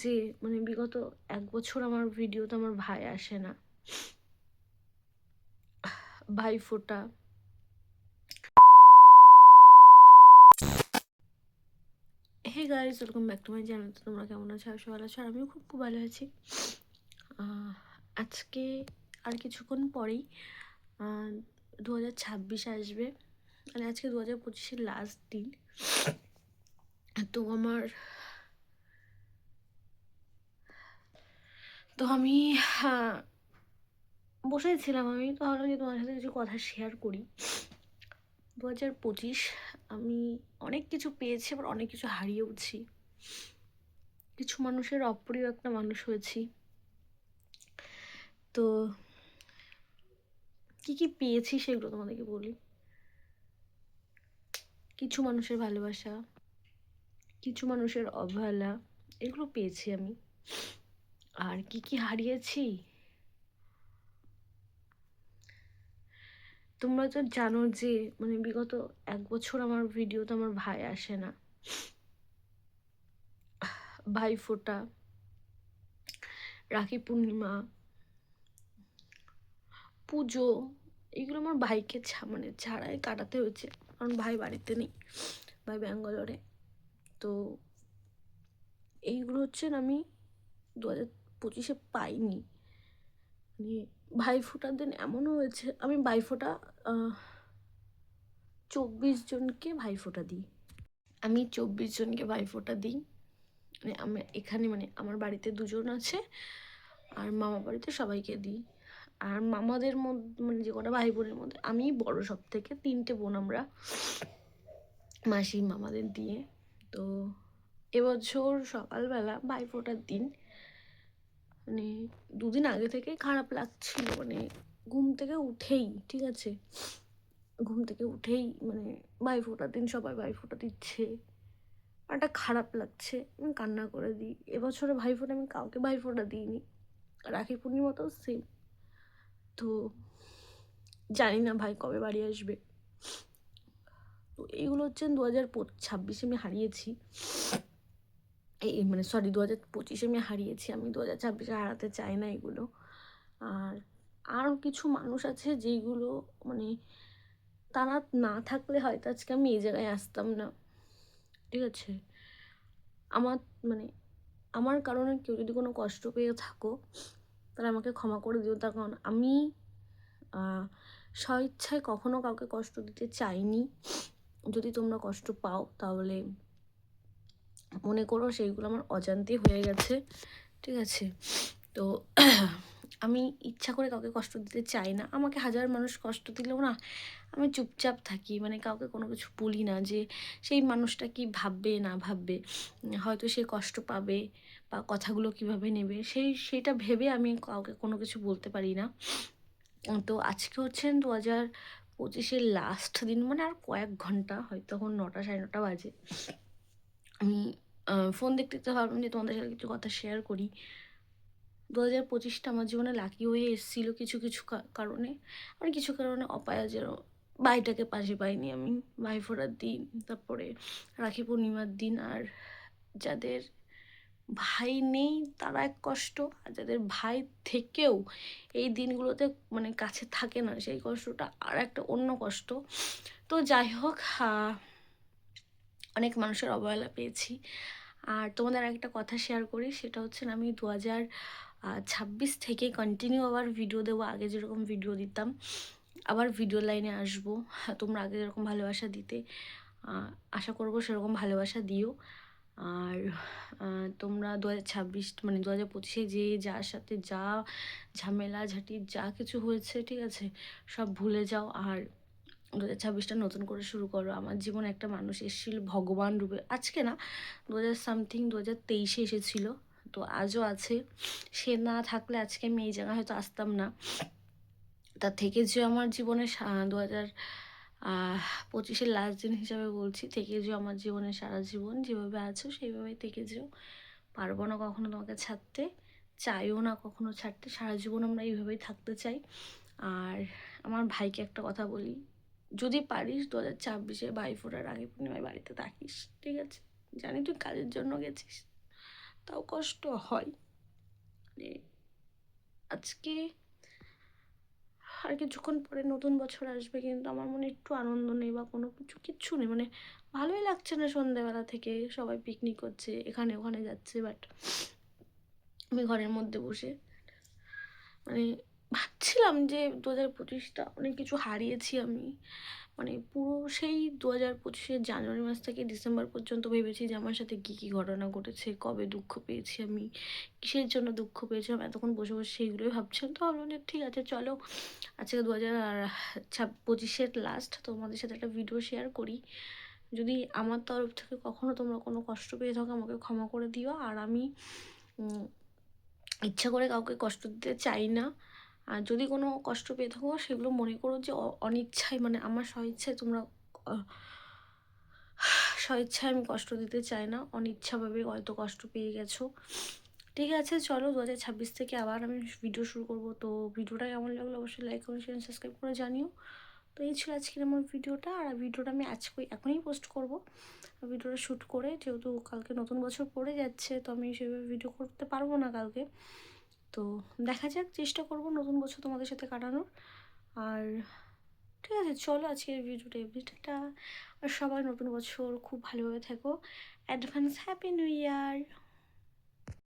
যে মানে বিগত এক বছর আমার ভিডিওতে আমার ভাই আসে না। ভাই ফোটা। Hey guys welcome back to my channel তোমরা কেমন আছো? আশা ভালো আছো। আর আমিও খুব খুব ভালো আছি। আজকে আর কিছুক্ষণ পরেই দু হাজার ছাব্বিশ আসবে। মানে আজকে দু হাজার পঁচিশের লাস্ট দিন। তো আমার তো আমি আহ, বসেছিলাম আমি তো ভাবলাম যে তোমার সাথে কিছু কথা শেয়ার করি। দু হাজার পঁচিশ আমি অনেক কিছু পেয়েছি আবার অনেক কিছু হারিয়েওছি কিছু মানুষের অপ্রিয় একটা মানুষ হয়েছি। তো কি কি পেয়েছি সেগুলো তোমাদেরকে বলি। কিছু মানুষের ভালোবাসা কিছু মানুষের অবহেলা এগুলো পেয়েছি আমি। আর কি কি হারিয়েছি? তোমরা তো জানো যে মানে বিগত এক বছর আমার ভিডিওতে আমার ভাই আসে না। ভাই ফোটা। রাখি পূর্ণিমা। পুজো। এগুলো আমার ভাইকে মানে ছাড়াই কাটাতে হয়েছে। কারণ ভাই বাড়িতে নেই। ভাই ব্যাঙ্গালোরে। তো এইগুলো হচ্ছে আমি দু হাজার পঁচিশে পাইনি। মানে ভাইফোঁটার দিন এমনও হয়েছে, আমি ভাইফোঁটা চব্বিশ জনকে ভাইফোঁটা দিই। আমি চব্বিশ জনকে ভাইফোঁটা দিই। মানে আমি এখানে মানে আমার বাড়িতে দুজন আছে, আর মামা বাড়িতে সবাইকে দিই। আর মামাদের মধ্যে মানে যে কটা ভাই বোনের মধ্যে, আমি বড় সব থেকে তিনটে বোন আমরা, মাসি মামাদের দিয়ে। তো এবছর সকালবেলা ভাইফোঁটার দিন। মানে দুদিন আগে থেকে খারাপ লাগছিল মানে ঘুম থেকে উঠেই, ঠিক আছে? ঘুম থেকে উঠেই মানে ভাইফোঁটার দিন, সবাই ভাইফোঁটা দিচ্ছে। আর একটা খারাপ লাগছে, আমি কান্না করে দিই। এবছরে ভাইফোঁটা আমি কাউকে ভাইফোঁটা দিইনি। রাখি পূর্ণিমাতেও সেম তো জানি না ভাই কবে বাড়ি আসবে। তো এইগুলো হচ্ছে দু হাজার ছাব্বিশে আমি হারিয়েছি। এই মানে সরি দু হাজার পঁচিশে আমি হারিয়েছি, আমি দু হাজার ছাব্বিশে হারাতে চাই না এগুলো। আর আরও কিছু মানুষ আছে যেইগুলো মানে তারা না থাকলে হয়তো আজকে আমি এই জায়গায় আসতাম না। ঠিক আছে? আমার মানে আমার কারণে কেউ যদি কোনো কষ্ট পেয়ে থাকো, তাহলে আমাকে ক্ষমা করে দিও। তার কারণ আমি স্বইচ্ছায় কখনো কাউকে কষ্ট দিতে চাইনি। যদি তোমরা কষ্ট পাও, তাহলে মনে করো সেইগুলো আমার অজান্তে হয়ে গেছে, ঠিক আছে? তো আমি ইচ্ছা করে কাউকে কষ্ট দিতে চাই না। আমাকে হাজার মানুষ কষ্ট দিলেও না আমি চুপচাপ থাকি মানে কাউকে কোনো কিছু বলি না যে সেই মানুষটা কি ভাববে, না ভাববে। হয়তো সে কষ্ট পাবে বা কথাগুলো কীভাবে নেবে, সেই, সেটা ভেবে আমি কাউকে কোনো কিছু বলতে পারি না। তো আজকে হচ্ছেন দু হাজার পঁচিশের লাস্ট দিন মানে আর কয়েক ঘণ্টা, হয়তো তখন নটা সাড়ে নটা বাজে, আমি ফোন দেখতে দেখতে ভাবলাম যে তোমাদের সাথে কিছু কথা শেয়ার করি। দু হাজার পঁচিশটা আমার জীবনে লাকি হয়ে এসেছিল কিছু কিছু কারণে। আর কিছু কারণে অপায়াজের ভাইটাকে পাশে পাইনি আমি। ভাইফোঁটার দিন, তারপরে রাখি পূর্ণিমার দিন। আর যাদের ভাই নেই, তারা এক কষ্ট। আর যাদের ভাই থেকেও এই দিনগুলোতে মানে কাছে থাকে না, সেই কষ্টটা আর একটা অন্য কষ্ট। তো যাই হোক অনেক মানুষের অবহেলা পেয়েছি। আর তোমাদের একটা কথা শেয়ার করি সেটা হচ্ছে আমি দু হাজার ছাব্বিশ থেকে কন্টিনিউ আবার ভিডিও দেবো। আগে যেরকম ভিডিও দিতাম আবার ভিডিও লাইনে আসব। হ্যাঁ, তোমরা আগে যেরকম ভালোবাসা দিতে আশা করব সেরকম ভালোবাসা দিও। আর তোমরা দু হাজার ছাব্বিশ মানে দু হাজার পঁচিশে যে যার সাথে যা ঝামেলা ঝাঁটি যা কিছু হয়েছে ঠিক আছে সব ভুলে যাও। আর দু হাজার ছাব্বিশটা নতুন করে শুরু করো। আমার জীবনে একটা মানুষ এসেছিল ভগবান রূপে। আজকে না দু হাজার সামথিং দু হাজার তেইশে এসেছিল। তো আজও আছে। সে না থাকলে আজকে আমি এই জায়গায় হয়তো আসতাম না। তা থেকে যে আমার জীবনে দু হাজার পঁচিশের লাস্ট দিন হিসাবে বলছি, থেকে যেও আমার জীবনে সারা জীবন যেভাবে আছো, সেইভাবেই থেকে যেও। পারব না কখনো তোমাকে ছাড়তে, চাইও না কখনো ছাড়তে, সারা জীবন আমরা এইভাবেই থাকতে চাই। আর আমার ভাইকে একটা কথা বলি যদি পারিস দু হাজার ছাব্বিশে ভাই ফোটার আগে পূর্ণিমায় বাড়িতে থাকিস, ঠিক আছে? জানি তুই কাজের জন্য গেছিস, তাও কষ্ট হয়। মানে আজকে আর কিছুক্ষণ পরে নতুন বছর আসবে, কিন্তু আমার মনে একটু আনন্দ নেই বা কোনো কিছু, কিচ্ছু নেই। মানে ভালোই লাগছে না সন্ধ্যেবেলা থেকে, সবাই পিকনিক করছে, এখানে ওখানে যাচ্ছে বাট আমি ঘরের মধ্যে বসে মানে ভাবছিলাম যে দু হাজার পঁচিশটা অনেক কিছু হারিয়েছি আমি। মানে পুরো সেই দু হাজার পঁচিশের জানুয়ারি মাস থেকে ডিসেম্বর পর্যন্ত ভেবেছি যে আমার সাথে কী কী ঘটনা ঘটেছে, কবে দুঃখ পেয়েছি আমি, কিসের জন্য দুঃখ পেয়েছিলাম এতক্ষণ বসে বসে সেইগুলোই ভাবছিলাম। তো ভাবলাম যে ঠিক আছে, চলো আজকে দু হাজার পঁচিশের লাস্ট তোমাদের সাথে একটা ভিডিও শেয়ার করি। যদি আমার তরফ থেকে কখনো তোমরা কোনো কষ্ট পেয়ে থাকো, আমাকে ক্ষমা করে দিও। আর আমি ইচ্ছা করে কাউকে কষ্ট দিতে চাই না। আর যদি কোনো কষ্ট পেয়ে থাকো, সেগুলো মনে করো যে অনিচ্ছায় মানে আমার স্বইচ্ছায় তোমরা স্বইচ্ছায় আমি কষ্ট দিতে চাই না, অনিচ্ছাভাবে হয়তো কষ্ট পেয়ে গেছো। ঠিক আছে, চলো দু হাজার ছাব্বিশ থেকে আবার আমি ভিডিও শুরু করব। তো ভিডিওটা কেমন লাগল অবশ্যই লাইক কমেন্ট শেয়ার সাবস্ক্রাইব করে জানিও। তো এই ছিল আজকের আমার ভিডিওটা, আর ভিডিওটা আমি আজকে এখনই পোস্ট করব। ভিডিওটা শ্যুট করে, যেহেতু কালকে নতুন বছর পড়ে যাচ্ছে, তো আমি সেভাবে ভিডিও করতে পারব না কালকে। তো দেখা যাক, চেষ্টা করব নতুন বছর তোমাদের সাথে কাটানোর। আর ঠিক আছে, চলো আজকের ভিডিওটা এভরিটা আর সবাই নতুন বছর খুব ভালোভাবে থাকো। Advance happy new year